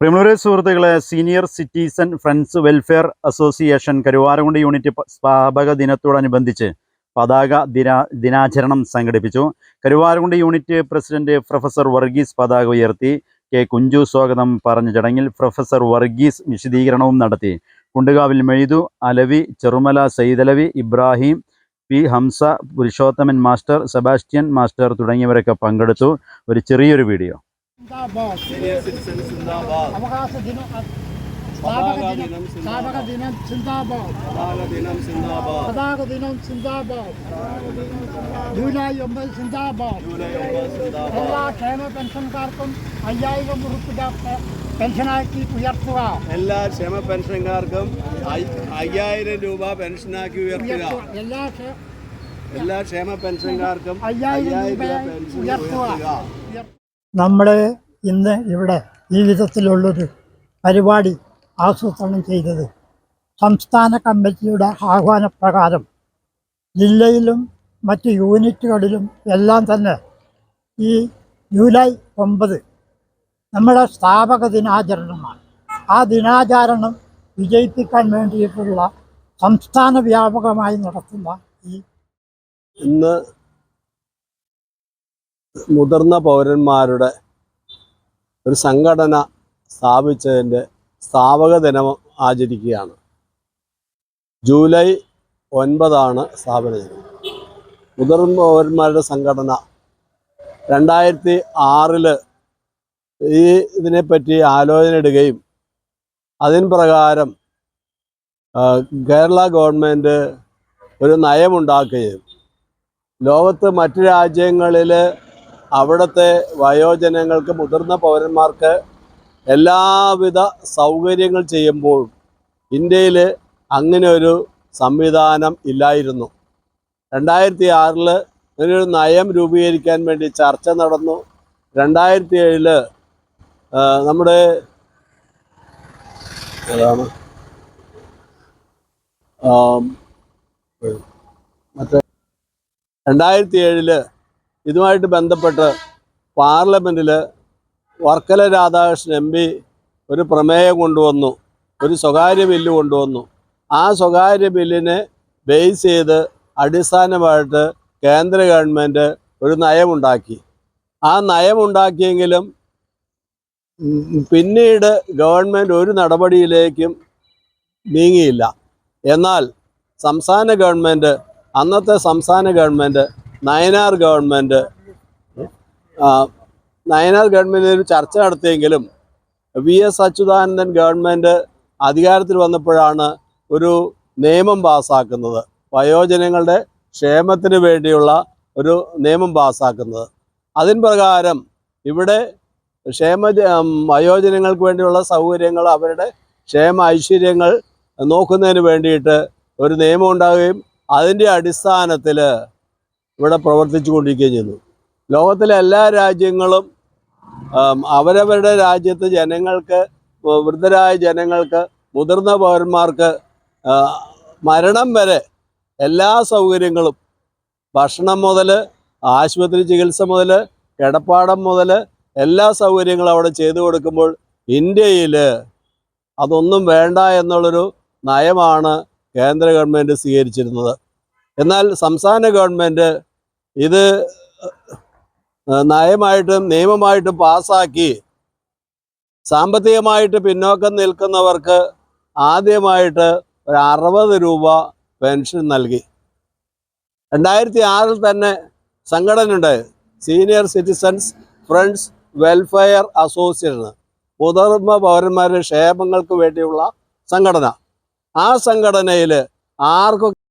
പ്രിമൂരെ സുഹൃത്തുക്കളെ senior citizen friends welfare association Karuvarakundu unit സ്ഥാപക ദിനത്തോടനുബന്ധിച്ച് പതാക ദിനാ ദിനാചരണം സംഘടിപ്പിച്ചു. Karuvarakundu unit president professor Varghese പതാക ഉയർത്തി. കെ കുഞ്ചു സ്വാഗതം പറഞ്ഞ ചടങ്ങിൽ പ്രൊഫസർ വർഗീസ് വിശദീകരണവും നടത്തി. കുണ്ടുകാവിൽ Maythu Alavi Cherumala Saidalavi Ibrahim P Hamza Purushothaman master Sebastian master തുടങ്ങിയവരൊക്കെ പങ്കെടുത്തു. ഒരു ചെറിയൊരു വീഡിയോ. അവകാശ ദിനം സ്ഥാപക ദിനം ദിനം സ്ഥാപക ദിനം സിന്ദാബാദ്. പതാക ദിനം സിന്ദാബാദ്. ജൂലൈ ഒമ്പത് സിന്ദാബാദ്. എല്ലാ ക്ഷേമ പെൻഷൻകാർക്കും അയ്യായിരം ഉറുപ്പിക പെൻഷനാക്കി ഉയർത്തുക. എല്ലാ ക്ഷേമ പെൻഷൻകാർക്കും അയ്- അയ്യായിരം രൂപ പെൻഷനാക്കി ഉയർത്തുക. എല്ലാ എല്ലാ ക്ഷേമ പെൻഷൻകാർക്കും അയ്യായിരം രൂപ ഉയർത്തുക. നമ്മൾ ഇന്ന് ഇവിടെ ഈ വിധത്തിലുള്ളൊരു പരിപാടി ആസൂത്രണം ചെയ്തത് സംസ്ഥാന കമ്മിറ്റിയുടെ ആഹ്വാനപ്രകാരം ജില്ലയിലും മറ്റ് യൂണിറ്റുകളിലും എല്ലാം തന്നെ ഈ ജൂലൈ ഒമ്പത് നമ്മുടെ സ്ഥാപക ദിനാചരണമാണ്. ആ ദിനാചരണം വിജയിപ്പിക്കാൻ വേണ്ടിയിട്ടുള്ള സംസ്ഥാന വ്യാപകമായി നടത്തുന്ന ഈ ഇന്ന് മുതിർന്ന പൗരന്മാരുടെ ഒരു സംഘടന സ്ഥാപിച്ചതിന്റെ സ്ഥാപക ദിനം ആചരിക്കുകയാണ്. ജൂലൈ ഒൻപതാണ് സ്ഥാപന ദിനം. മുതിർന്ന പൗരന്മാരുടെ സംഘടന രണ്ടായിരത്തി ആറിൽ ഈ ഇതിനെപ്പറ്റി ആലോചന ഇടുകയും അതിന് പ്രകാരം കേരള ഗവൺമെന്റ് ഒരു നയമുണ്ടാക്കുകയും ലോകത്ത് മറ്റു രാജ്യങ്ങളിൽ അവിടുത്തെ വയോജനങ്ങൾക്ക് മുതിർന്ന പൗരന്മാർക്ക് എല്ലാവിധ സൗകര്യങ്ങൾ ചെയ്യുമ്പോൾ ഇന്ത്യയിൽ അങ്ങനെ ഒരു സംവിധാനം ഇല്ലായിരുന്നു. രണ്ടായിരത്തി ആറിൽ അങ്ങനെയൊരു നയം രൂപീകരിക്കാൻ വേണ്ടി ചർച്ച നടന്നു. രണ്ടായിരത്തി ഏഴിൽ നമ്മുടെ ഏതാണ്? മറ്റേ രണ്ടായിരത്തി ഏഴിൽ ഇതുമായിട്ട് ബന്ധപ്പെട്ട് പാർലമെന്റിൽ വർക്കല രാധാകൃഷ്ണൻ എം പി ഒരു പ്രമേയം കൊണ്ടുവന്നു ഒരു സ്വകാര്യ ബില്ല് കൊണ്ടുവന്നു. ആ സ്വകാര്യ ബില്ലിനെ ബേസ് ചെയ്ത് അടിസ്ഥാനമായിട്ട് കേന്ദ്ര ഗവൺമെന്റ് ഒരു നയമുണ്ടാക്കി. ആ നയമുണ്ടാക്കിയെങ്കിലും പിന്നീട് ഗവൺമെന്റ് ഒരു നടപടിയിലേക്കും നീങ്ങിയില്ല. എന്നാൽ സംസ്ഥാന ഗവൺമെന്റ് അന്നത്തെ സംസ്ഥാന government Nayanar government Nayanar government ഒരു ചർച്ച നടത്തിയെങ്കിലും വി എസ് അച്യുതാനന്ദൻ ഗവൺമെന്റ് അധികാരത്തിൽ വന്നപ്പോഴാണ് ഒരു നിയമം പാസ്സാക്കുന്നത് വയോജനങ്ങളുടെ ക്ഷേമത്തിന് വേണ്ടിയുള്ള ഒരു നിയമം പാസ്സാക്കുന്നത് അതിൻ പ്രകാരം ഇവിടെ ക്ഷേമ വയോജനങ്ങൾക്ക് വേണ്ടിയുള്ള സൗകര്യങ്ങൾ അവരുടെ ക്ഷേമ ഐശ്വര്യങ്ങൾ നോക്കുന്നതിന് വേണ്ടിയിട്ട് ഒരു നിയമം ഉണ്ടാവുകയും അതിന്റെ അടിസ്ഥാനത്തിൽ ഇവിടെ പ്രവർത്തിച്ചു കൊണ്ടിരിക്കുകയും ചെയ്തു. ലോകത്തിലെ എല്ലാ രാജ്യങ്ങളും അവരവരുടെ രാജ്യത്ത് ജനങ്ങൾക്ക് വൃദ്ധരായ ജനങ്ങൾക്ക് മുതിർന്ന പൗരന്മാർക്ക് മരണം വരെ എല്ലാ സൗകര്യങ്ങളും ഭക്ഷണം മുതൽ ആശുപത്രി ചികിത്സ മുതൽ കിടപ്പാടം മുതൽ എല്ലാ സൗകര്യങ്ങളും അവിടെ ചെയ്തു കൊടുക്കുമ്പോൾ ഇന്ത്യയിൽ അതൊന്നും വേണ്ട എന്നുള്ളൊരു നയമാണ് കേന്ദ്ര ഗവൺമെന്റ് സ്വീകരിച്ചിരുന്നത്. എന്നാൽ സംസ്ഥാന ഗവൺമെന്റ് ഇത് നയമായിട്ടും നിയമമായിട്ടും പാസ്സാക്കി സാമ്പത്തികമായിട്ട് പിന്നോക്കം നിൽക്കുന്നവർക്ക് ആദ്യമായിട്ട് ഒരു അറുപത് രൂപ പെൻഷൻ നൽകി. രണ്ടായിരത്തി ആറിൽ തന്നെ സംഘടന ഉണ്ട് senior citizens friends welfare association മുതിർന്ന പൗരന്മാരുടെ ക്ഷേമങ്ങൾക്ക് വേണ്ടിയുള്ള സംഘടന. ആ സംഘടനയിൽ ആർക്കൊക്കെ